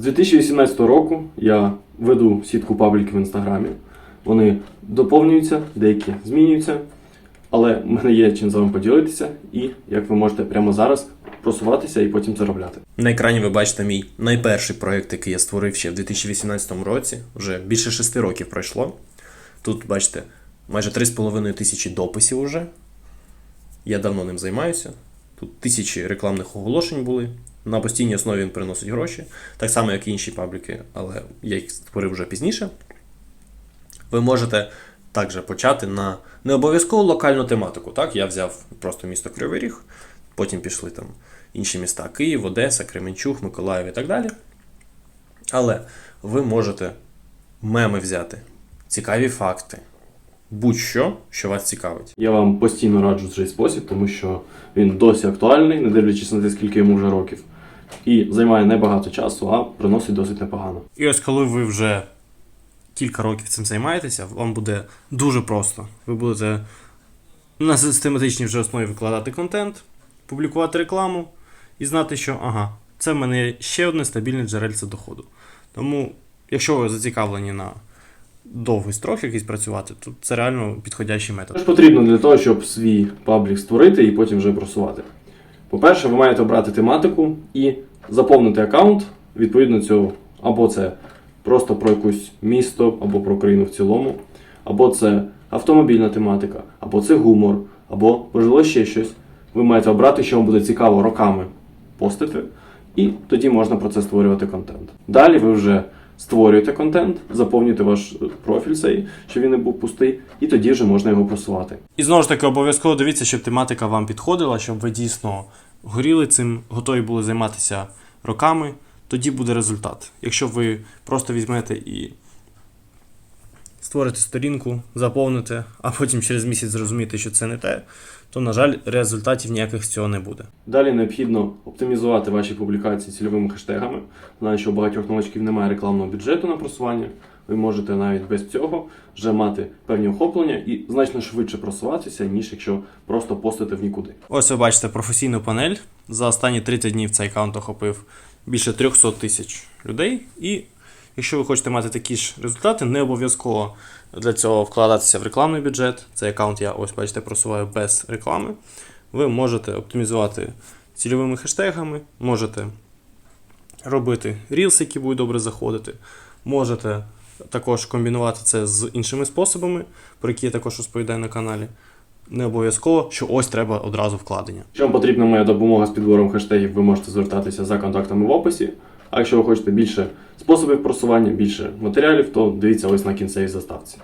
З 2018 року я веду сітку пабліків в інстаграмі. Вони доповнюються, деякі змінюються, але в мене є чим з вами поділитися, і як ви можете прямо зараз просуватися і потім заробляти. На екрані ви бачите мій найперший проєкт, який я створив ще в 2018 році. Вже більше шести років пройшло. Тут, бачите, майже 3,5 тисячі дописів уже. Я давно ним займаюся. Тут тисячі рекламних оголошень були. На постійній основі він приносить гроші, так само, як і інші пабліки, але я їх створив вже пізніше. Ви можете також почати на не обов'язково локальну тематику. Так, я взяв просто місто Кривий Ріг, потім пішли там інші міста Київ, Одеса, Кременчуг, Миколаїв і так далі. Але ви можете меми взяти, цікаві факти, будь-що, що вас цікавить. Я вам постійно раджу цей спосіб, тому що він досі актуальний, не дивлячись на те, скільки йому вже років. І займає небагато часу, а приносить досить непогано. І ось коли ви вже кілька років цим займаєтеся, вам буде дуже просто. Ви будете на систематичній вже основі викладати контент, публікувати рекламу і знати, що ага, це в мене ще одне стабільне джерельце доходу. Тому, якщо ви зацікавлені на довгий строк якийсь працювати, то це реально підходящий метод. Що ж потрібно для того, щоб свій паблік створити і потім вже просувати? По-перше, ви маєте обрати тематику і заповнити аккаунт відповідно цього. Або це просто про якусь місто, або про країну в цілому, або це автомобільна тематика, або це гумор, або можливо ще щось. Ви маєте обрати, що вам буде цікаво роками постити, і тоді можна про це створювати контент. Далі ви вже створюєте контент, заповнюйте ваш е, профіль цей, щоб він не був пустий, і тоді вже можна його просувати. І знову ж таки, обов'язково дивіться, щоб тематика вам підходила, щоб ви дійсно горіли цим, готові були займатися роками, тоді буде результат. Якщо ви просто візьмете і створите сторінку, заповните, а потім через місяць зрозумієте, що це не те, то, на жаль, результатів ніяких з цього не буде. Далі необхідно оптимізувати ваші публікації цільовими хештегами. Знаю, що у багатьох новачків немає рекламного бюджету на просування. Ви можете навіть без цього вже мати певні охоплення і значно швидше просуватися, ніж якщо просто постите в нікуди. Ось ви бачите професійну панель. За останні 30 днів цей аккаунт охопив більше 300 тисяч людей. І якщо ви хочете мати такі ж результати, не обов'язково для цього вкладатися в рекламний бюджет. Цей аккаунт я ось бачите просуваю без реклами. Ви можете оптимізувати цільовими хештегами, можете робити рілси, які будуть добре заходити. Можете також комбінувати це з іншими способами, про які я також розповідаю на каналі. Не обов'язково, що ось треба одразу вкладення. Якщо вам потрібна моя допомога з підбором хештегів, ви можете звертатися за контактами в описі. А якщо ви хочете більше способів просування, більше матеріалів, то дивіться ось на кінцевій заставці.